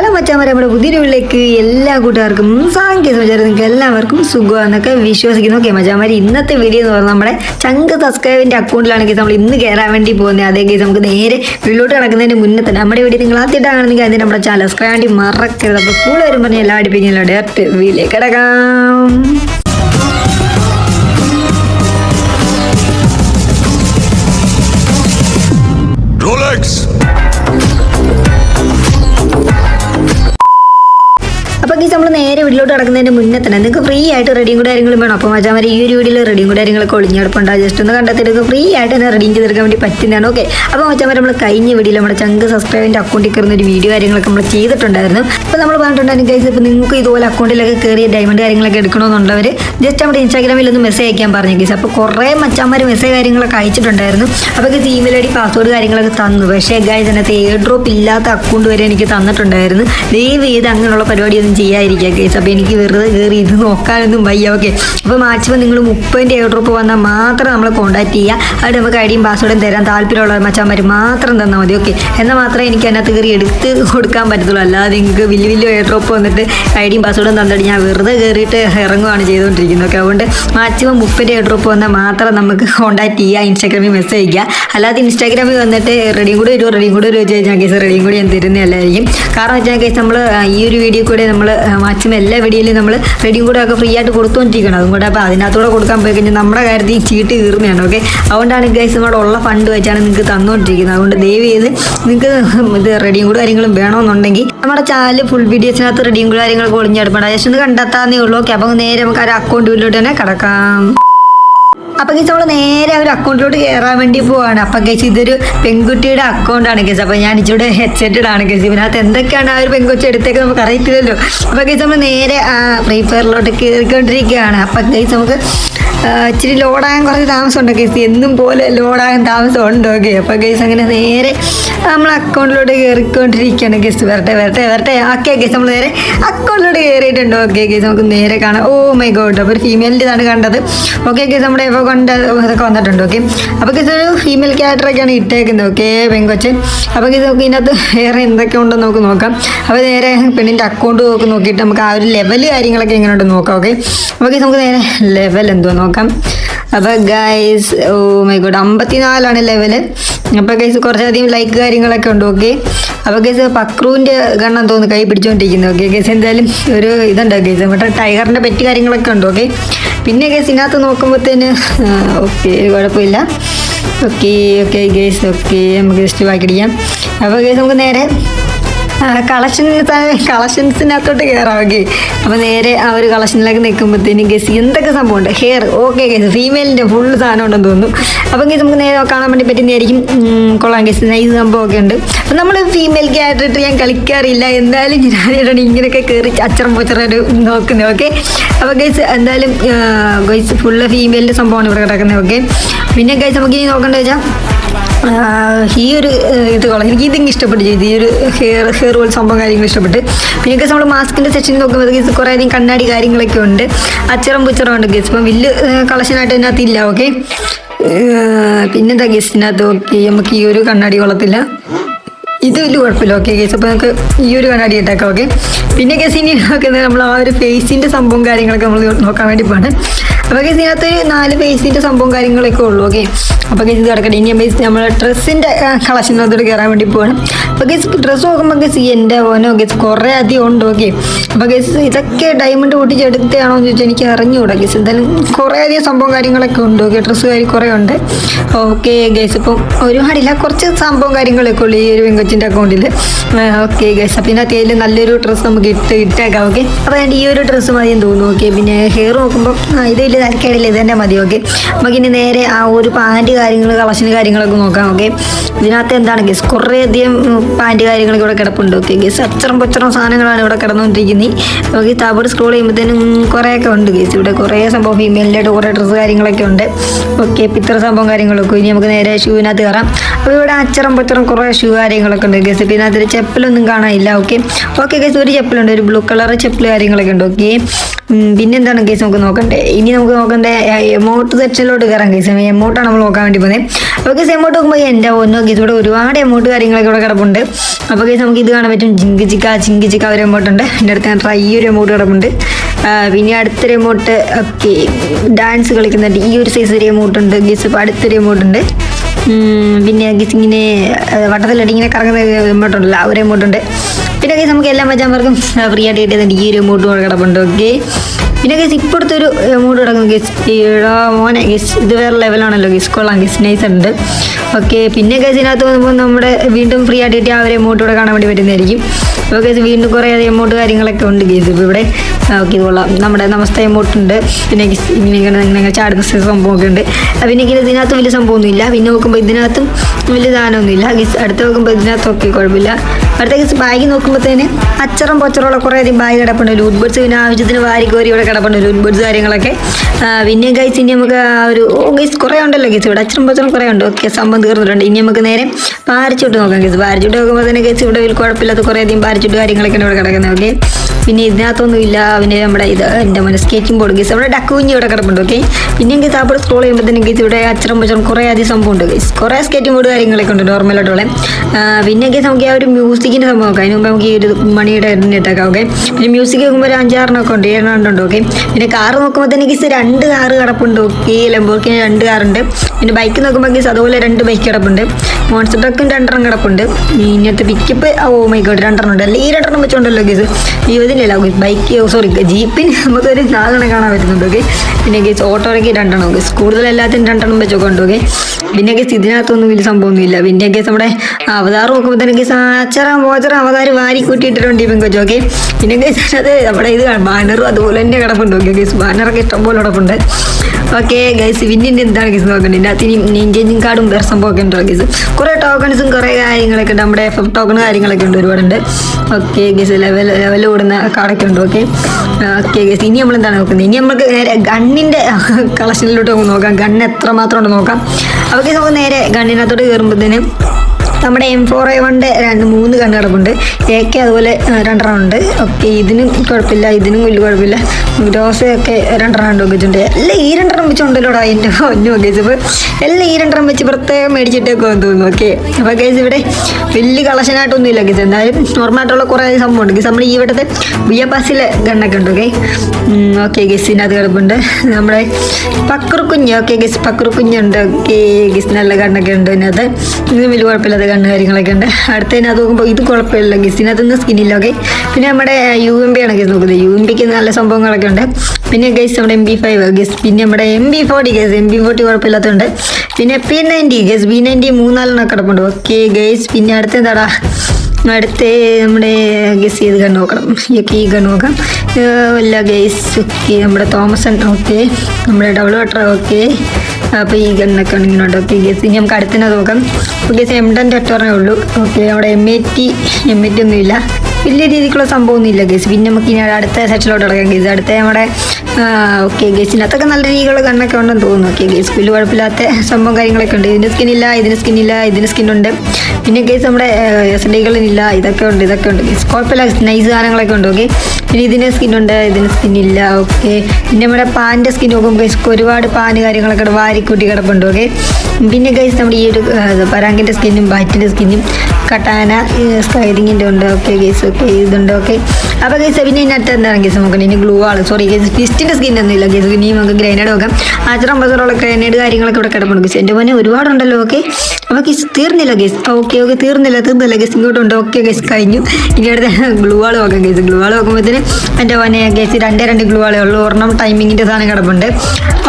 Hello മച്ചാമാരെ നമ്മുടെ പുതിയൊരു വീട്ടിലേക്ക് എല്ലാ കൂട്ടുകാർക്കും സാങ്കേതിക വിചാരം നിങ്ങൾക്ക് എല്ലാവർക്കും സുഖമാണെന്നൊക്കെ വിശ്വസിക്കുന്നു. ഓക്കെ മച്ചാമാരി ഇന്നത്തെ വീഡിയോ എന്ന് പറഞ്ഞാൽ നമ്മുടെ ചങ്ക് സബ്സ്ക്രൈബിന്റെ അക്കൗണ്ടിലാണെങ്കിൽ നമ്മൾ ഇന്ന് കയറാൻ വേണ്ടി പോകുന്നത്. അതേ കേസ് നമുക്ക് നേരെ വീട്ടിലോട്ട് കിടക്കുന്നതിന് മുന്നേ തന്നെ നമ്മുടെ വീഡിയോ നിങ്ങൾ ആദ്യമായിട്ടാണെങ്കിൽ അതിന് നമ്മുടെ ചാനൽ സബ്സ്ക്രൈബ് വേണ്ടി മറക്കരുത്. അപ്പോൾ കൂടുതൽ പറഞ്ഞ് എല്ലാ അടിപ്പിക്കുന്നില്ല ഡയറക്റ്റ് വീട്ടിലേക്ക് കിടക്കാം. വീട്ടിലോട്ട് മുന്നേ തന്നെ നിങ്ങൾക്ക് ഫ്രീ ആയിട്ട് റെഡിയും കൂടെ കാര്യങ്ങളും വേണം. അപ്പോൾ മച്ചാമാർ ഈ ഒരു വീഡിയോയിൽ റെഡിയും കൂടെ കാര്യങ്ങളൊക്കെ ജസ്റ്റ് ഒന്ന് കണ്ടെത്തിയിട്ട് ഫ്രീ ആയിട്ട് തന്നെ റെഡിയും ചെയ്തെടുക്കാൻ വേണ്ടി പറ്റുന്നതാണ്. ഓക്കെ അപ്പോൾ മച്ചാമാർ നമ്മൾ കഴിഞ്ഞ വീഡിയോയിൽ നമ്മുടെ ചങ്ക് സബ്സ്ക്രൈബിന്റെ അക്കൗണ്ടിൽ കയറുന്ന ഒരു വീഡിയോ കാര്യങ്ങളൊക്കെ നമ്മൾ ചെയ്തിട്ടുണ്ടായിരുന്നു. അപ്പോൾ നമ്മൾ പറഞ്ഞിട്ടുണ്ടായിരുന്നു ഗൈസ് ഇപ്പോൾ നിങ്ങൾക്ക് ഇതുപോലെ അക്കൗണ്ടിലൊക്കെ കയറി ഡയമണ്ട് കാര്യങ്ങളൊക്കെ എടുക്കണമെന്നുള്ളവർ ജസ്റ്റ് നമ്മുടെ ഇൻസ്റ്റാഗ്രാമിൽ ഒന്ന് മെസ്സേജ് അയക്കാൻ പറഞ്ഞു ഗൈസ് അപ്പോൾ കുറേ മച്ചാമാർ മെസ്സേജ് കാര്യങ്ങളൊക്കെ അയച്ചിട്ടുണ്ടായിരുന്നു. അപ്പോൾ ഇത് ഇമെയിൽ ഐ ഡി പാസ്വേഡ് കാര്യങ്ങളൊക്കെ തന്നു. പക്ഷേ ഗൈസ് അതിനകത്ത് എയർ ഡ്രോപ്പ് ഇല്ലാത്ത അക്കൗണ്ട് വരെ എനിക്ക് തന്നിട്ടുണ്ടായിരുന്നു. ദയവ് ചെയ്ത് അങ്ങനെയുള്ള പരിപാടിയൊന്നും ചെയ്യാതിരിക്കുക കേസ് അപ്പോൾ എനിക്ക് വെറുതെ കയറി ഇത് നോക്കാനൊന്നും വയ്യ. ഓക്കെ. അപ്പോൾ മാക്സിമം നിങ്ങൾ മുപ്പതിന്റെ എയർ ഡ്രോപ്പ് വന്നാൽ മാത്രം നമ്മളെ കോൺടാക്ട് ചെയ്യുക. അവിടെ നമുക്ക് ഐഡിയും ഡിയും പാസ്വേഡും തരാൻ താല്പര്യമുള്ള മച്ചാന്മാർ മാത്രം തന്നാൽ മതി. ഓക്കെ. എന്നാൽ മാത്രമേ എനിക്ക് അതിനകത്ത് കയറി എടുത്ത് കൊടുക്കാൻ പറ്റത്തുള്ളൂ. അല്ലാതെ നിങ്ങൾക്ക് വലിയ വലിയ എയർ ഡ്രോപ്പ് വന്നിട്ട് ഐഡിയും ഡിയും പാസ്വേഡും തന്നിട്ട് ഞാൻ വെറുതെ കയറിയിട്ട് ഇറങ്ങുകയാണ് ചെയ്തുകൊണ്ടിരിക്കുന്നത്. ഓക്കെ. അതുകൊണ്ട് മാക്സിമം മുപ്പതിന്റെ എയർ ഡ്രോപ്പ് വന്നാൽ മാത്രം നമുക്ക് കോൺടാക്ട് ചെയ്യുക ഇൻസ്റ്റാഗ്രാമിൽ മെസ്സേജ് അയക്കുക. അല്ലാതെ ഇൻസ്റ്റാഗ്രാമിൽ വന്നിട്ട് റെഡിയും കൂടെ വരുമോ റെഡിയും കൂടെ വരുമോ ചോദിച്ചാൽ കേസ് റെഡിയും കൂടി ഞാൻ തരുന്നതല്ലായിരിക്കും. കാരണം വെച്ചാൽ കേസ് നമ്മൾ ഈ ഒരു വീഡിയോ കൂടെ നമ്മൾ മാക്സിമം എല്ലാ വീഡിയോയിലും നമ്മൾ റെഡിയും കൂടെ ഒക്കെ ഫ്രീ ആയിട്ട് കൊടുത്തുകൊണ്ടിരിക്കണം അതും കൂടെ അപ്പോൾ അതിനകത്തൂടെ കൊടുക്കാൻ പോയി കഴിഞ്ഞാൽ നമ്മുടെ കാര്യത്തിൽ ചീട്ട് തീർന്നതാണ് ഓക്കെ അതുകൊണ്ടാണ് ഗൈസ് നമ്മുടെ ഉള്ള ഫണ്ട് വെച്ചാണ് നിങ്ങൾക്ക് തന്നുകൊണ്ടിരിക്കുന്നത് അതുകൊണ്ട് ദയവ് ചെയ്ത് നിങ്ങൾക്ക് ഇത് റെഡിയും കൂടെ കാര്യങ്ങളും വേണമെന്നുണ്ടെങ്കിൽ നമ്മുടെ ചാനൽ ഫുൾ വീഡിയോസിനകത്ത് റെഡിയും കൂടെ കാര്യങ്ങളൊക്കെ ഒളിഞ്ഞെടുക്കണം ജസ്റ്റ് ഒന്ന് കണ്ടെത്താന്നേ ഉള്ളൂ ഓക്കെ അപ്പോൾ നേരെ നമുക്ക് ആ അക്കൗണ്ടിലോട്ട് തന്നെ കിടക്കാം. അപ്പൊ കേസ് നമ്മൾ നേരെ ഒരു അക്കൗണ്ടിലോട്ട് കയറാൻ വേണ്ടി പോവാണ്. അപ്പൊ കേസ് ഇതൊരു പെൺകുട്ടിയുടെ അക്കൗണ്ടാണ് കേസ് അപ്പൊ ഞാൻ ഇച്ചിരി ഹെഡ്സെറ്റഡ് ആണ് കേസ് ഇതിനകത്ത് എന്തൊക്കെയാണ് ആ ഒരു പെൺകുട്ടി എടുത്തേക്ക് നമുക്ക് അറിയത്തില്ലല്ലോ അപ്പൊ കേസ് നമ്മൾ നേരെ ഫ്രീ ഫയറിലോട്ട് കയറിക്കൊണ്ടിരിക്കുകയാണ് അപ്പൊ കേസ് നമുക്ക് ഇച്ചിരി ലോഡാകാൻ കുറച്ച് താമസമുണ്ടോ കേസ് എന്നും പോലെ ലോഡാകാൻ താമസം ഉണ്ടോ ഓക്കെ അപ്പോൾ കേസ് അങ്ങനെ നേരെ നമ്മൾ അക്കൗണ്ടിലോട്ട് കയറിക്കൊണ്ടിരിക്കുകയാണ് കേസ് വരട്ടെ വരട്ടെ വരട്ടെ. ഓക്കെ കേസ് നമ്മൾ നേരെ അക്കൗണ്ടിലോട്ട് കയറിയിട്ടുണ്ട് ഓക്കെ കേസ് നമുക്ക് നേരെ കാണാം. ഓ മൈ ഗോഡ് അപ്പോൾ ഒരു ഫീമെയിലിന്റെ ഇതാണ് കണ്ടത്. ഓക്കെ കേസ് നമ്മുടെ ഇപ്പോൾ കൊണ്ട് ഇതൊക്കെ വന്നിട്ടുണ്ട് ഓക്കെ അപ്പോൾ കേസ് ഒരു ഫീമെയിൽ ക്യാരക്ടറൊക്കെയാണ് ഇട്ടേക്കുന്നത് ഓക്കെ പെങ്കൊച്ച് അപ്പോൾ കേസ് നമുക്ക് ഇതിനകത്ത് വേറെ എന്തൊക്കെ ഉണ്ടെന്ന് നമുക്ക് നോക്കാം. അപ്പോൾ നേരെ പെണ്ണിന്റെ അക്കൗണ്ട് നോക്കി നോക്കിയിട്ട് നമുക്ക് ആ ഒരു ലെവൽ കാര്യങ്ങളൊക്കെ എങ്ങനെ ഉണ്ടെന്ന് നോക്കാം ഓക്കെ അപ്പോൾ കേസ് നമുക്ക് നേരെ ലെവൽ എന്തോ നോക്കാം. അപ്പോൾ ഗൈസ് ഓ മൈ ഗോഡ് അമ്പത്തിനാലാണ് ലെവൽ അപ്പോൾ ഗൈസ് കുറച്ചധികം ലൈക്ക് കാര്യങ്ങളൊക്കെ ഉണ്ട് ഓക്കെ അപ്പോൾ ഗൈസ് പക്രൂവിന്റെ ഗണ്ണം തോന്നുന്നു കൈ പിടിച്ചുകൊണ്ടിരിക്കുന്നത് ഓക്കെ ഗൈസ് എന്തായാലും ഒരു ഇതുണ്ട് ഗൈസ് നമ്മുടെ ടൈഗറിന്റെ പെറ്റ് കാര്യങ്ങളൊക്കെ ഉണ്ട് ഓക്കെ പിന്നെ ഗൈസ് ഇതിനകത്ത് നോക്കുമ്പോഴത്തേന് ഓക്കെ കുഴപ്പമില്ല. ഓക്കെ ഓക്കെ ഗൈസ് ഓക്കെ നമുക്ക് ജസ്റ്റ് ബാക്കിടിക്കാം അപ്പോൾ ഗൈസ് നമുക്ക് നേരെ കളക്ഷൻ കളക്ഷൻസിനകത്തോട്ട് കയറാകെ അപ്പോൾ നേരെ ആ ഒരു കളക്ഷനിലേക്ക് നിൽക്കുമ്പോഴത്തേനും ഗസ് എന്തൊക്കെ സംഭവമുണ്ട്? ഹെയർ ഓക്കെ ഗസ് ഫീമെയിലിന്റെ ഫുൾ സാധനം ഉണ്ടെന്ന് തോന്നുന്നു. അപ്പോൾ ഗസ് നമുക്ക് നേരെ കാണാൻ വേണ്ടി പറ്റുന്നതായിരിക്കും. കൊള്ളാം ഗസ് നൈസ് സംഭവമൊക്കെ ഉണ്ട്. അപ്പോൾ നമ്മൾ ഫീമെയിൽ ക്യാരക്ടർ ഞാൻ കളിക്കാറില്ല. എന്തായാലും ഞാൻ ആദ്യമായിട്ടാണ് ഇങ്ങനെയൊക്കെ കയറി അച്ചറം പൊച്ചറൊരു നോക്കുന്നത് ഓക്കെ അപ്പോൾ ഗൈസ് എന്തായാലും ഗൈസ് ഫുള്ള് ഫീമെയിലിന്റെ സംഭവമാണ് ഇവിടെ കിടക്കുന്നത് ഓക്കെ പിന്നെ ഗൈസ് നമുക്ക് ഇനി നോക്കേണ്ടത് വെച്ചാൽ ഈ ഒരു ഇത് കൊള്ളാം. എനിക്ക് ഇതിങ്ങനെ ഇഷ്ടപ്പെട്ടു ചെയ്തു. ഈ ഒരു ഹെയർ ഹെയർ പോലെ സംഭവം കാര്യങ്ങൾ ഇഷ്ടപ്പെട്ട്. പിന്നെ ഗസ് നമ്മൾ മാസ്കിന്റെ സെക്ഷനിൽ നോക്കുമ്പോൾ ഗസ് കുറേ അധികം കണ്ണാടി കാര്യങ്ങളൊക്കെ ഉണ്ട്. അച്ചറം പുച്ചറം ഉണ്ട് ഗസ് ഇപ്പം വലിയ കളക്ഷനായിട്ട് ഇതിനകത്ത് ഇല്ല ഓക്കെ പിന്നെന്താ ഗസ്റ്റിനകത്ത് ഓക്കെ നമുക്ക് ഈ ഒരു കണ്ണാടി കൊള്ളത്തില്ല. ഇത് വലിയ കുഴപ്പമില്ല ഓക്കെ കേസ് അപ്പോൾ നമുക്ക് ഈ ഒരു കണ്ണാടി ഇട്ടേക്കാം ഓക്കെ പിന്നെ കേസ് ഇനി നോക്കുന്നത് നമ്മൾ ആ ഒരു ഫേസിന്റെ സംഭവം കാര്യങ്ങളൊക്കെ നമ്മൾ നോക്കാൻ വേണ്ടി പോവാണ്. അപ്പോൾ ഇതിനകത്ത് നാല് പേസിന്റെ സംഭവം കാര്യങ്ങളൊക്കെ ഉള്ളൂ ഓക്കെ അപ്പോൾ ഇത് കിടക്കട്ടെ ഇനി ബേസ് നമ്മൾ ഡ്രസ്സിന്റെ കളക്ഷനകത്തോട്ട് കയറാൻ വേണ്ടി പോകണം അപ്പോൾ കേസ് ഡ്രസ്സ് നോക്കുമ്പോൾ കേസ് എന്റെ ഓനോ കേസ് കുറേ അധികം ഉണ്ട് ഓക്കെ അപ്പോൾ കേസ് ഇതൊക്കെ ഡയമണ്ട് പൊട്ടിച്ചെടുത്തതാണോ എന്ന് ചോദിച്ചാൽ എനിക്ക് അറിഞ്ഞുകൂടാ കേസ് എന്തായാലും കുറേ അധികം സംഭവം കാര്യങ്ങളൊക്കെ ഉണ്ട് ഓക്കെ ഡ്രസ്സ് കാര്യം കുറേ ഉണ്ട്. ഓക്കെ ഗൈസ് ഇപ്പം ഒരുപാടില്ല കുറച്ച് സംഭവം കാര്യങ്ങളൊക്കെ ഉള്ളൂ ഈ ഒരു വെങ്കച്ചിന്റെ അക്കൗണ്ടിൽ ഓക്കെ ഗൈസ് അപ്പം ഇതിനകത്ത് ഏതെങ്കിലും നല്ലൊരു ഡ്രസ്സ് നമുക്ക് ഇട്ട് ഇട്ടേക്കാം ഓക്കെ അപ്പോൾ ഈ ഒരു ഡ്രസ്സ് മതി തോന്നുന്നു ഓക്കെ പിന്നെ ഹെയർ നോക്കുമ്പോൾ ആ, തരക്കേടില്ല ഇത് തന്നെ മതി ഓക്കെ നമുക്ക് ഇനി നേരെ ആ ഒരു പാന്റ് കാര്യങ്ങൾ കളക്ഷൻ കാര്യങ്ങളൊക്കെ നോക്കാം ഓക്കെ ഇതിനകത്ത് എന്താണ് ഗസ് കുറേ അധികം പാന്റ് കാര്യങ്ങളൊക്കെ ഇവിടെ കിടപ്പുണ്ട് ഓക്കെ ഗസ് അച്ചറും പച്ചറും സാധനങ്ങളാണ് ഇവിടെ കിടന്നുകൊണ്ടിരിക്കുന്നത് ഓക്കെ താപോട് സ്ക്രോൾ ചെയ്യുമ്പോഴത്തേനും കുറേയൊക്കെ ഉണ്ട് ഗസ് ഇവിടെ കുറേ സംഭവം ഫീമെയിലിന്റെ കുറേ ഡ്രസ്സ് കാര്യങ്ങളൊക്കെ ഉണ്ട് ഓക്കെ ഇത്ര സംഭവം കാര്യങ്ങളൊക്കെ ഇനി നമുക്ക് നേരെ ഷൂവിനകത്ത് കയറാം അപ്പോൾ ഇവിടെ അച്ചറും പച്ചറും കുറേ ഷൂ കാര്യങ്ങളൊക്കെ ഉണ്ട് ഗസ് പിന്നെ അതിൽ ചെപ്പലൊന്നും കാണാനില്ല ഓക്കെ ഓക്കെ ഗസ് ഒരു ചെപ്പലുണ്ട് ഒരു ബ്ലൂ കളർ ചെപ്പൽ കാര്യങ്ങളൊക്കെ ഉണ്ട് ഓക്കെ പിന്നെന്താണ് ഗസ് നമുക്ക് നോക്കണ്ടേ? ഇനി നമുക്ക് നമുക്ക് നോക്കേണ്ട എമൗണ്ട് സെക്ഷനിലോട്ട് കയറാം ഗീസ് എമൗണ്ടാണ് നമ്മൾ നോക്കാൻ വേണ്ടി പോകുന്നത് അപ്പോൾ ഗീസ് എമൗണ്ട് നോക്കുമ്പോൾ എന്റെ ഒന്നോ ഗീസ് ഇവിടെ ഒരുപാട് എമൗണ്ട് കാര്യങ്ങളൊക്കെ ഇവിടെ കിടപ്പുണ്ട്. അപ്പോൾ ഗീസ് നമുക്ക് ഇത് കാണാൻ പറ്റും. ജിങ്ക് ചിക്ക ചിങ്ക് ചിക്ക ഒരു എമൗണ്ട് ഉണ്ട്. എന്റെ അടുത്ത് ഞാൻ ട്രൈ ഒരു എമൗണ്ട് കിടപ്പുണ്ട്. പിന്നെ അടുത്തൊരു എമൗണ്ട് ഓക്കെ ഡാൻസ് കളിക്കുന്നുണ്ട്. ഈ ഒരു സൈസ് ഒരു എമൗണ്ട് ഉണ്ട് ഗീസ് ഇപ്പോൾ അടുത്തൊരു എമൗണ്ട് ഉണ്ട്. പിന്നെ ഗീസ് ഇങ്ങനെ വട്ടത്തിലിട്ട് ഇങ്ങനെ കറങ്ങുന്ന എമൗണ്ട് ഉണ്ടല്ലോ ആ ഒരു എമൗണ്ട് ഉണ്ട്. പിന്നെ ഗീസ് നമുക്ക് എല്ലാ മാർക്കും ഫ്രീ ആയിട്ട് കിട്ടിയതുണ്ട്. ഈ ഒരു എമൗണ്ട് കൂടെ കിടപ്പുണ്ട് ഓക്കെ പിന്നെ ഗസ് ഇപ്പോഴത്തെ ഒരു മൂഡ് തുടങ്ങും ഗസ് ഈടാ മോനെ ഗസ് ഇത് വേറെ ലെവലാണല്ലോ ഗസ് കൊള്ളാം ഗസ് നൈസ് ഉണ്ട്. ഓക്കെ പിന്നെ ഗസിനകത്ത് വന്നപ്പോൾ നമ്മുടെ വീണ്ടും ഫ്രീ ആയിട്ട് കിട്ടിയ ആ ഒരു എമൗണ്ട് കൂടെ കാണാൻ വേണ്ടി പറ്റുന്നതായിരിക്കും. അപ്പോൾ ഗസ് വീണ്ടും കുറേ എമൗണ്ട് കാര്യങ്ങളൊക്കെ ഉണ്ട് ഗസ് ഇപ്പോൾ ഇവിടെ ഇത് കൊള്ളാം നമ്മുടെ നമസ്തേ മുട്ടുണ്ട്. പിന്നെ ഇങ്ങനെ ഇങ്ങനെ ചാടുന്ന സംഭവമൊക്കെ ഉണ്ട്. പിന്നെ ഇങ്ങനെ ഇതിനകത്ത് വലിയ സംഭവമൊന്നുമില്ല. പിന്നെ നോക്കുമ്പോൾ ഇതിനകത്തും വലിയ ദാനമൊന്നുമില്ല ഗിസ് അടുത്ത് നോക്കുമ്പോൾ ഇതിനകത്തൊക്കെ കുഴപ്പമില്ല. അടുത്ത ഗിസ് ബാഗ് നോക്കുമ്പോഴത്തേന് അച്ചറും പൊച്ചറുള്ള കുറേ അധികം ബാഗ് കിടപ്പുണ്ട്. ലൂട്ട് പിന്നെ ആവശ്യത്തിന് വാരി കോരി ഇവിടെ കിടപ്പുണ്ട് ലൂട്ട് കാര്യങ്ങളൊക്കെ. പിന്നെ ഗൈസ് ഇനി നമുക്ക് ആ ഒരു ഓ ഗൈസ് കുറേ ഉണ്ടല്ലോ ഗൈസ് ഇവിടെ. അച്ചറും പൊച്ചറും കുറേ ഉണ്ട്. ഓക്കെ സംഭവം തീർന്നിട്ടുണ്ട്. ഇനി നമുക്ക് നേരെ പാരച്ചൂട്ട് നോക്കാം ഗൈസ്. പാരച്ചൂട്ട് നോക്കുമ്പോൾ തന്നെ ഗൈസ് ഇവിടെ വലിയ കുഴപ്പമില്ലാത്ത കുറേ അധികം പാരച്ചൂട്ട് കാര്യങ്ങളൊക്കെ ഇവിടെ കിടക്കുന്നത്. ഓക്കെ? പിന്നെ ഇതിനകത്തൊന്നും ഇല്ല. പിന്നെ നമ്മുടെ ഇത് എന്റെ മനസ്സ് സ്കേറ്റിംഗ് ബോർഡ് ഗൈസ് അവിടെ ഡക്കുഞ്ഞി ഇവിടെ കിടപ്പുണ്ട് ഓക്കെ പിന്നെ എനിക്ക് അപ്പോൾ സ്ക്രോൾ ചെയ്യുമ്പോൾ തന്നെ ഇവിടെ അച്ഛനും പൊച്ചറും കുറേ അധികം സംഭവം ഉണ്ട് ഗൈസ് കുറേ സ്കേറ്റിംഗ് ബോർഡ് കാര്യങ്ങളൊക്കെ ഉണ്ട് നോർമലായിട്ടുള്ള പിന്നെ ഗൈസ് നമുക്ക് ആ ഒരു മ്യൂസിക്കിന്റെ സംഭവം നോക്കാം. അതിന് മുമ്പ് നമുക്ക് ഈ ഒരു മണിയുടെ ഇട്ടേക്കാം ഓക്കെ പിന്നെ മ്യൂസിക് നോക്കുമ്പോൾ ഒരു അഞ്ചാറിനൊക്കെ ഉണ്ട് ഏഴെണ്ണുണ്ട് ഓക്കെ പിന്നെ കാർ നോക്കുമ്പോൾ തന്നെ ഗീസ് രണ്ട് കാറ് കിടപ്പുണ്ട് ഓക്കെ ലംബോർക്കിന് രണ്ട് കാറുണ്ട് പിന്നെ ബൈക്ക് നോക്കുമ്പോൾ ഗീസ് അതുപോലെ രണ്ട് ബൈക്ക് കിടപ്പുണ്ട്. മോൺസ്റ്റർ രണ്ടെണ്ണം കിടപ്പുണ്ട്. ഇങ്ങനത്തെ പിക്കപ്പ് ഓ മൈ ഗോഡ് രണ്ടെണ്ണം ഉണ്ട്. അല്ലെങ്കിൽ ഈ രണ്ടെണ്ണം വെച്ചോണ്ടല്ലോ ഗേസ് ഇരുപതിലല്ല ബൈക്ക് സോറി ജീപ്പിന് നമുക്കൊരു നാലെണ്ണം കാണാൻ പറ്റുന്നുണ്ട് ഓക്കെ പിന്നെ ഗേസ് ഓട്ടോയ്ക്ക് രണ്ടെണ്ണം ഓക്കെ കൂടുതൽ എല്ലാത്തിനും രണ്ടെണ്ണം വെച്ചൊക്കെ ഉണ്ട് ഓക്കെ പിന്നെ ഗേസ് ഇതിനകത്തൊന്നും വലിയ സംഭവമൊന്നുമില്ല. പിന്നെ ഗേസ് നമ്മുടെ അവതാർ നോക്കുമ്പോൾ തന്നെ ഗേസ് അച്ചറ മോചറ അവതാർ വാരി കൂട്ടിയിട്ടിട്ടുണ്ട് ഇപ്പം കൊച്ചു ഓക്കെ പിന്നെ ഗേസ് അത് നമ്മുടെ ഇത് ബാനറും അതുപോലെ തന്നെ കിടപ്പുണ്ട് ഓക്കെ ഗേസ് ബാനറൊക്കെ ഇഷ്ടംപോലെ കിടപ്പുണ്ട്. ഓക്കെ ഗൈസ് പിന്നെ എന്താണ് ഗൈസ് നോക്കേണ്ടത് ഇതിന്റെ അകത്ത് ഇനി കാർഡും വേറെ സംഭവമൊക്കെ ഉണ്ടോ ഗൈസ് കുറേ ടോക്കൺസും കുറേ കാര്യങ്ങളൊക്കെ ഉണ്ട്. നമ്മുടെ എഫ് എം ടോക്കൺ കാര്യങ്ങളൊക്കെ ഉണ്ട് ഒരുപാടുണ്ട്. ഓക്കെ ഗൈസ് ലെവൽ ലെവൽ കൂടുന്ന കാർഡൊക്കെ ഉണ്ട് ഓക്കെ ഓക്കെ ഗൈസ് ഇനി നമ്മൾ എന്താണ് നോക്കുന്നത്? ഇനി നമുക്ക് നേരെ ഗണ്ണിന്റെ കളക്ഷനിലോട്ട് നമുക്ക് നോക്കാം. ഗണ്ണ് എത്രമാത്രം ഉണ്ട് നോക്കാം. അപ്പോൾ ഗൈസ് നമുക്ക് നേരെ ഗണ്ണിനകത്തോട്ട് കയറുമ്പോഴത്തേനും നമ്മുടെ എം ഫോർ ഐ വണ്ടെ രണ്ട് മൂന്ന് കണ്ണ് കിടപ്പുണ്ട്. കെ അതുപോലെ രണ്ടെണ്ണം ഉണ്ട് ഓക്കെ ഇതിനും കുഴപ്പമില്ല ഇതിനും വലിയ കുഴപ്പമില്ല. ഗ്രോസയൊക്കെ രണ്ടെണ്ണം ഉണ്ട് വെച്ചിട്ടുണ്ട് എല്ലാം ഈ രണ്ടെണ്ണം വെച്ചുണ്ടല്ലോടാ എന്റെ ഒന്നും വെച്ചപ്പോൾ എല്ലാം ഈ രണ്ടെണ്ണം വെച്ച് പ്രത്യേകം മേടിച്ചിട്ടേക്ക് തോന്നുന്നു. ഓക്കെ. അപ്പോൾ കേസ് ഇവിടെ വലിയ കളക്ഷനായിട്ടൊന്നും ഇല്ല കേസ് എന്നാലും നോർമലായിട്ടുള്ള കുറേ സംഭവമുണ്ട് കേസ് നമ്മുടെ ഈ എ പാസിലെ ഗണ്ണൊക്കെ ഉണ്ട് ഓക്കെ. ഓക്കെ ഗസിനകത്ത് കിടപ്പുണ്ട്. നമ്മുടെ പക്രുക്കുഞ്ഞ് ഓക്കെ ഗസ്. പക്രുക്കുഞ്ഞുണ്ട് ഓക്കെ ഗസ്. നല്ല കണ്ണൊക്കെ ഉണ്ട് അതിനകത്ത് ഇതിന് വലിയ കുഴപ്പമില്ലാത്ത കണ്ണ് കാര്യങ്ങളൊക്കെ ഉണ്ട്. അടുത്തതിനകത്ത് നോക്കുമ്പോൾ ഇത് കുഴപ്പമില്ല ഗസിനകത്തൊന്നും സ്കിന്നില്ല ഓക്കെ പിന്നെ നമ്മുടെ യു എം ബി ആണ് ഗസ് നോക്കുന്നത്. യു എം ബിക്ക് നല്ല സംഭവങ്ങളൊക്കെ ഉണ്ട്. പിന്നെ ഗൈസ് നമ്മുടെ എം ബി ഫൈവ് ഗസ് പിന്നെ നമ്മുടെ M B forty guys M B forty കുഴപ്പമില്ലാത്തതുണ്ട്. പിന്നെ P ninety guys B ninety മൂന്നാലെണ്ണം കിടപ്പുണ്ട്. ഓക്കെ ഗൈസ് പിന്നെ അടുത്ത എന്താടാ? അടുത്ത നമ്മുടെ ഗസ് ചെയ്ത് കണ്ണ് നോക്കണം? ഈ കണ്ണ് നോക്കാം. അല്ല ഗൈസ് ഓക്കെ നമ്മുടെ തോമസ് തോമസൺ ഓക്കെ നമ്മുടെ ഡബിൾ വാട്ടർ ഓക്കെ അപ്പോൾ ഈ ഗണ്ണൊക്കെ ഇങ്ങനെ ഉണ്ട് ഓക്കെ ഗസ് ഇനി നമുക്ക് അടുത്തന്നെ നോക്കാം. ഓക്കെ എം ടെന്റെ പറഞ്ഞേ ഉള്ളൂ. ഓക്കെ അവിടെ M A T M A T ഒന്നുമില്ല. വലിയ രീതിക്കുള്ള സംഭവമൊന്നുമില്ല ഗേസ് പിന്നെ നമുക്ക് ഇനി അടുത്ത സെക്ഷനിലോട്ട് ഇടക്കാം ഗേസ് അടുത്ത നമ്മുടെ ഓക്കെ ഗേസിനകത്തൊക്കെ നല്ല രീതിയിലുള്ള കണ്ണൊക്കെ ഉണ്ടെന്ന് തോന്നുന്നു. ഓക്കെ ഗേസ് വലിയ കുഴപ്പമില്ലാത്ത സംഭവം കാര്യങ്ങളൊക്കെ ഉണ്ട്. സ്കിൻ സ്കിന്നില്ല ഇതിന് സ്കിന്നില്ല ഇതിന് സ്കിന്നുണ്ട് പിന്നെ ഗേസ് നമ്മുടെ എസ് ഡികളിലില്ല ഇതൊക്കെ ഉണ്ട് ഇതൊക്കെ ഉണ്ട് ഗേസ് കുഴപ്പമില്ല നൈസ് സാധനങ്ങളൊക്കെ ഉണ്ട് ഓക്കെ പിന്നെ ഇതിന് സ്കിന്നുണ്ട് ഇതിന് സ്കിന്നില്ല ഓക്കെ പിന്നെ നമ്മുടെ പാന്റെ സ്കിൻ നോക്കുമ്പോൾ ഗേസ് ഒരുപാട് പാന് കാര്യങ്ങളൊക്കെ വാരിക്കൂട്ടി കിടപ്പുണ്ട് ഓക്കെ പിന്നെ ഗൈസ് നമ്മുടെ ഈ ഒരു പരാങ്കിന്റെ സ്കിന്നും ബാറ്റിന്റെ സ്കിന്നും കട്ടാന സ്കൈറിങ്ങിന്റെ ഉണ്ട് ഓക്കെ ഗൈസ് ഓക്കെ ഇതുണ്ട് ഓക്കെ അപ്പോൾ ഗൈസ് പിന്നെ ഇതിനകത്ത് എന്താണ് ഗൈസ് നോക്കണം ഇനി ഗ്ലൂ ആണ്. സോറി ഗൈസ് ഫിസ്റ്റിന്റെ സ്കിൻ ഒന്നുമില്ല ഗൈസ് ഇനി നമുക്ക് ഗ്രൈനേഡ് നോക്കാം. ആച്ചറം ബസറുള്ള ഗ്രൈനേഡ് കാര്യങ്ങളൊക്കെ ഇവിടെ കിടപ്പുണ്ട് ഗൈസ് എന്റെ മോനെ ഒരുപാടുണ്ടല്ലോ ഓക്കെ അപ്പോൾ ഗൈസ് തീർന്നില്ല ഗൈസ് ഓക്കെ ഓക്കെ തീർന്നില്ല തീർന്നില്ല ഗേസ് ഇങ്ങോട്ടുണ്ട് ഓക്കെ ഗൈസ് കഴിഞ്ഞു. ഇനി അടുത്ത ഗ്ലൂ ആൾ നോക്കാം ഗൈസ് ഗ്ലൂ ആൾ നോക്കുമ്പോഴത്തേന് എന്റെ മോനെ ഗൈസ് രണ്ടേ രണ്ട് ഗ്ലൂ ആളേ ഉള്ളൂ. ഒരെണ്ണം ടൈമിങ്ങിന്റെ സാധനം കിടപ്പുണ്ട്.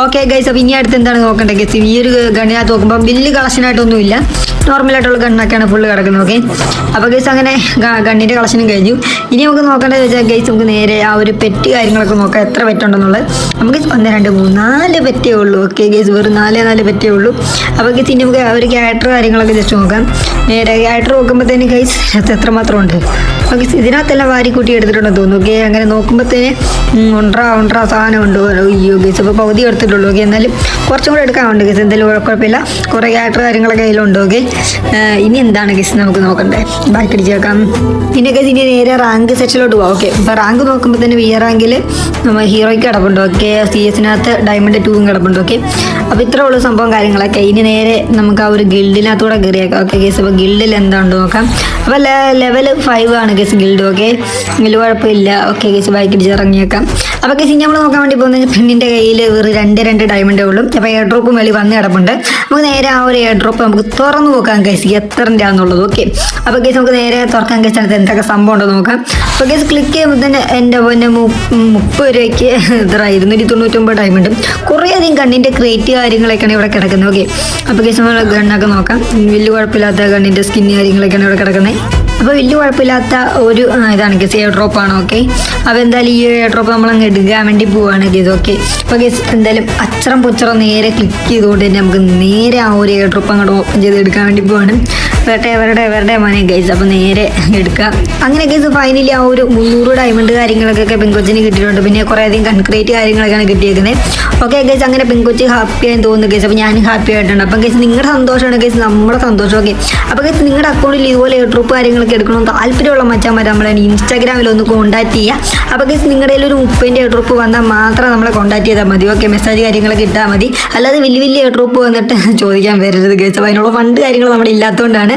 ഓക്കെ ഗൈസ് അപ്പോൾ ഇനി അടുത്ത് എന്താണ് നോക്കേണ്ടത് ഗൈസ് ഈ ഒരു ഗണ്ണിനകത്ത് നോക്കുമ്പോൾ വലിയ കളക്ഷനായിട്ടൊന്നുമില്ല നോർമലായിട്ടുള്ള കണ്ണൊക്കെയാണ് ഫുള്ള് കിടക്കുന്നത് ഓക്കെ അപ്പോൾ ഗൈസ് അങ്ങനെ കണ്ണിന്റെ കളക്ഷനും കഴിഞ്ഞു. ഇനി നമുക്ക് നോക്കേണ്ടത് വെച്ചാൽ ഗൈസ് നമുക്ക് നേരെ ആ ഒരു പെറ്റ് കാര്യങ്ങളൊക്കെ നോക്കാം. എത്ര പെറ്റുണ്ടെന്നുള്ളത് നമുക്ക് ഒന്ന് രണ്ട് മൂന്ന് നാല് പെറ്റേ ഉള്ളൂ ഓക്കെ ഗൈസ് വെറും നാല് നാല് പെറ്റേ ഉള്ളൂ. അപ്പോൾ ഗൈസ് ഇനി നമുക്ക് ഒരു ക്യാരക്ടർ കാര്യങ്ങളൊക്കെ ജസ്റ്റ് നോക്കാം. നേരെ ക്യാരക്ടർ നോക്കുമ്പോഴത്തേന് ഗൈസ് എത്രമാത്രം ഉണ്ട്? ഓക്കെ ഇതിനകത്തെല്ലാം വാരിക്കൂട്ടി എടുത്തിട്ടുണ്ടെന്ന് തോന്നുന്നു ഓക്കെ അങ്ങനെ നോക്കുമ്പോഴത്തേന് ഒണ്ടറ ഒണ്ടറ സാധനം ഉണ്ട്. അയ്യോ ഗൈസ് അപ്പോൾ പകുതി എടുത്തിട്ടുള്ളൂ ഓക്കെ എന്നാലും കുറച്ചും കൂടെ എടുക്കാനുണ്ട് ഗൈസ് എന്തായാലും കുഴപ്പമില്ല. കുറേ ആയിട്ട് കാര്യങ്ങളൊക്കെ കയ്യിലുണ്ട് ഓക്കെ ഇനി എന്താണ് ഗസ് നമുക്ക് നോക്കണ്ടേ? ബാക്കി അടിച്ചേക്കാം. പിന്നെ ഗസ് ഇനി നേരെ റാങ്ക് സെക്ഷനിലോട്ട് പോകാം ഓക്കെ ഇപ്പോൾ റാങ്ക് നോക്കുമ്പോൾ തന്നെ വി റാങ്കിൽ നമ്മൾ ഹീറോയ്ക്ക് കിടപ്പുണ്ട് ഓക്കെ സി എസിനകത്ത് ഡയമണ്ട് ടൂവും കിടപ്പുണ്ട് ഓക്കെ അപ്പോൾ ഇത്ര ഉള്ള സംഭവം കാര്യങ്ങളൊക്കെ. ഇനി നേരെ നമുക്ക് ആ ഒരു ഗിൽഡിനകത്തൂടെ കയറിയേക്കാം ഓക്കെ ഗസ് അപ്പോൾ ഗിൽഡിൽ എന്താണ്ട് നോക്കാം. അപ്പോൾ ലെവൽ ഫൈവ് ആണ് ഗസ് ഗിൽഡ് ഓക്കെ ഗിൽഡ് കുഴപ്പമില്ല. ഓക്കെ ഗസ് ബൈക്ക് അടിച്ച് ഇറങ്ങിയേക്കാം. അപ്പോൾ ഗസ് ഇനി നമ്മൾ നോക്കാൻ വേണ്ടി പോകുന്നത് പെണ്ണിന്റെ കയ്യിൽ വെറും രണ്ട് രണ്ട് ഡയമണ്ടേ ഉള്ളൂ. അപ്പോൾ എയർ ഡ്രോപ്പും വലിയ വന്ന് കിടപ്പുണ്ട്. നമുക്ക് നേരെ ആ ഒരു എയർ ഡ്രോപ്പ് നമുക്ക് തുറന്നു നോക്കാം കഴിച്ചു എത്രന്റെ ആണെന്നുള്ളത്. ഓക്കെ അപ്പോൾ കേസ് നമുക്ക് നേരെ തുറക്കാൻ കഴിച്ചാൽ എന്തൊക്കെ സംഭവം ഉണ്ടോ നോക്കാം. അപ്പോൾ കേസ് ക്ലിക്ക് ചെയ്യുമ്പോൾ തന്നെ എന്റെ പിന്നെ മുപ്പത് രൂപയ്ക്ക് ഇത്ര ഇരുന്നൂറ്റി തൊണ്ണൂറ്റൊമ്പത് ഡയമണ്ട് കുറേ അധികം കണ്ണിന്റെ ക്രേറ്റ് കാര്യങ്ങളൊക്കെയാണ് ഇവിടെ കിടക്കുന്നത്. ഓക്കെ അപ്പോൾ കേസ് നമ്മൾ ഗണ്ണൊക്കെ നോക്കാം. വലിയ കുഴപ്പമില്ലാത്ത കണ്ണിന്റെ സ്കിന്ന് കാര്യങ്ങളൊക്കെയാണ് ഇവിടെ കിടക്കുന്നത്. അപ്പോൾ വലിയ കുഴപ്പമില്ലാത്ത ഒരു ഇതാണ് ഗസ് എയർ ഡ്രോപ്പ് ആണ്? ഓക്കെ അപ്പോൾ എന്തായാലും ഈ എയർ ഡ്രോപ്പ് നമ്മൾ അങ്ങ് എടുക്കാൻ വേണ്ടി പോവാണ് ഗസ് ഓക്കെ അപ്പോൾ ഗസ് എന്തായാലും അച്ചറം പൊച്ചറം നേരെ ക്ലിക്ക് ചെയ്തുകൊണ്ട് തന്നെ നമുക്ക് നേരെ ആ ഒരു എയർ ഡ്രോപ്പ് അങ്ങോട്ട് ഓപ്പൺ ചെയ്ത് എടുക്കാൻ വേണ്ടി പോവാണ്. വേട്ടെ എവരുടെ മണി മനെ ഗൈസ് അപ്പോൾ നേരെ എടുക്കാം. അങ്ങനെ ഗൈസ് ഫൈനലി ആ ഒരു മുന്നൂറ് ഡയമണ്ട് കാര്യങ്ങളൊക്കെ പെൺകൊച്ചിന് കിട്ടിയിട്ടുണ്ട്. പിന്നെ കുറേ അധികം കൺക്രീറ്റ് കാര്യങ്ങളൊക്കെയാണ് കിട്ടിയേക്കുന്നത് ഓക്കെ ഗൈസ് അങ്ങനെ പെൺകൊച്ചി ഹാപ്പി ആയി തോന്നുന്നു ഗൈസ് അപ്പോൾ ഞാൻ ഹാപ്പി ആയിട്ടുണ്ട്. അപ്പം ഗൈസ് നിങ്ങളുടെ സന്തോഷമാണ് ഗൈസ് നമ്മുടെ സന്തോഷം ഓക്കെ അപ്പോൾ ഗൈസ് നിങ്ങളുടെ അക്കൗണ്ടിൽ ഇതുപോലെ ട്രിപ്പ് കാര്യങ്ങളൊക്കെ എടുക്കണം താല്പര്യമുള്ള മച്ചാന്മാർ നമ്മളെ ഇൻസ്റ്റാഗ്രാമിൽ ഒന്ന് കോൺടാക്ട് ചെയ്യുക അപ്പോൾ ഗൈസ് നിങ്ങളുടെ ഒരു മുപ്പതിന്റെ ട്രിപ്പ് വന്നാൽ മാത്രം നമ്മളെ കോൺടാക്ട് ചെയ്താൽ മതി ഓക്കെ മെസ്സേജ് കാര്യങ്ങളൊക്കെ ഇട്ടാൽ മതി. അല്ലാതെ വലിയ വലിയ ട്രിപ്പ് വന്നിട്ട് ചോദിക്കാൻ വരരുത് ഗൈസ് അപ്പോൾ അതിനുള്ള ഫണ്ട് കാര്യങ്ങൾ നമ്മുടെ ഇല്ലാത്തതുകൊണ്ടാണ്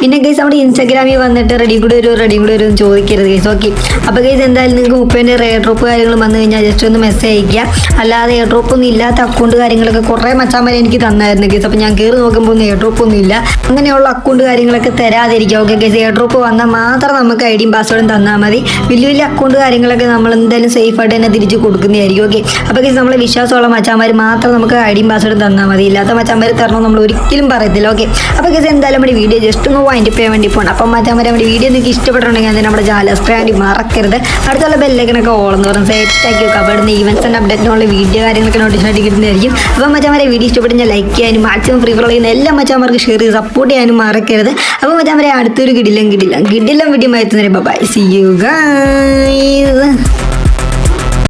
പിന്നെ ഗൈസ് നമ്മുടെ ഇൻസ്റ്റാഗ്രാമിൽ വന്നിട്ട് റെഡി കൂടെ ഒരു റെഡി കൂടെ ഒരു ചോദിക്കരുത് ഗൈസ് ഓക്കെ അപ്പോൾ ഗൈസ് എന്തായാലും നിങ്ങൾക്ക് മുപ്പതിന്റെ എയർ ഡ്രോപ്പ് കാര്യങ്ങൾ വന്നു കഴിഞ്ഞാൽ ജസ്റ്റ് ഒന്ന് മെസ്സേജ് അയക്കുക അല്ലാതെ എയർ ഡ്രോപ്പ് ഒന്നും ഇല്ലാത്ത അക്കൗണ്ട് കാര്യങ്ങളൊക്കെ കുറേ മച്ചാന്മാരെ എനിക്ക് തന്നായിരുന്നു ഗൈസ് അപ്പോൾ ഞാൻ കയറി നോക്കുമ്പോൾ ഒന്നും എയർ ഡ്രോപ്പ് ഒന്നും ഇല്ല. അങ്ങനെയുള്ള അക്കൗണ്ട് കാര്യങ്ങളൊക്കെ തരാതിരിക്കുക. ഓക്കെ ഗൈസ് എയർ ഡ്രോപ്പ് വന്നാൽ മാത്രം നമുക്ക് ഐ ഡിയും പാസ്വേഡും തന്നാൽ മതി. വലിയ വലിയ അക്കൗണ്ട് കാര്യങ്ങളൊക്കെ നമ്മൾ എന്തായാലും സേഫ് ആയിട്ട് തന്നെ തിരിച്ച് കൊടുക്കുന്നതായിരിക്കും. ഓക്കെ അപ്പോൾ ഗൈസ് നമ്മളെ വിശ്വാസമുള്ള മച്ചാന്മാർ മാത്രം നമുക്ക് ഐ ഡിയും പാസ്വേഡും തന്നാൽ മതി. ഇല്ലാത്ത മച്ചാന്മാർ തരണം നമ്മൾ ഒരിക്കലും പറയത്തില്ല. ഓക്കെ അപ്പോൾ ഗൈസ് എന്തായാലും നമ്മുടെ വീഡിയോ ജസ്റ്റ് ഒന്ന് വൈൻഡ് ചെയ്യാൻ വേണ്ടി പോകണം അപ്പം മച്ചാന്മാരെ നമ്മുടെ വീഡിയോ നിങ്ങൾക്ക് ഇഷ്ടപ്പെട്ടിട്ടുണ്ടെങ്കിൽ അതിന് നമ്മുടെ സബ്സ്ക്രൈബ് മറക്കരുത്. അടുത്തുള്ള ബെല്ലേക്കനൊക്കെ ഓളം സെറ്റ് ആക്കി വെക്കുക. അപ്പോൾ ഇവിടുന്ന് ഈവൻസ് ആൻഡ് അപ്ഡേറ്റിനുള്ള വീഡിയോ കാര്യങ്ങളൊക്കെ നോട്ടിഫിക്കേഷൻ ആയിട്ട് കിട്ടുന്നതായിരിക്കും. അപ്പം മച്ചാന്മാരെ വീഡിയോ ഇഷ്ടപ്പെട്ടാൽ ലൈക്ക് ചെയ്യാനും മാക്സിമം ഫ്രീ ഫോളോ ചെയ്യുന്ന എല്ലാ മച്ചാന്മാർക്ക് ഷെയർ ചെയ്ത് സപ്പോർട്ട് ചെയ്യാനും മറക്കരുത്. അപ്പോൾ മച്ചാന്മാരെ അടുത്തൊരു കിടിലും കിടില്ല കിടിലം വീഡിയോ എത്തുന്നവരെ ബൈ സി യു ഗൈസ്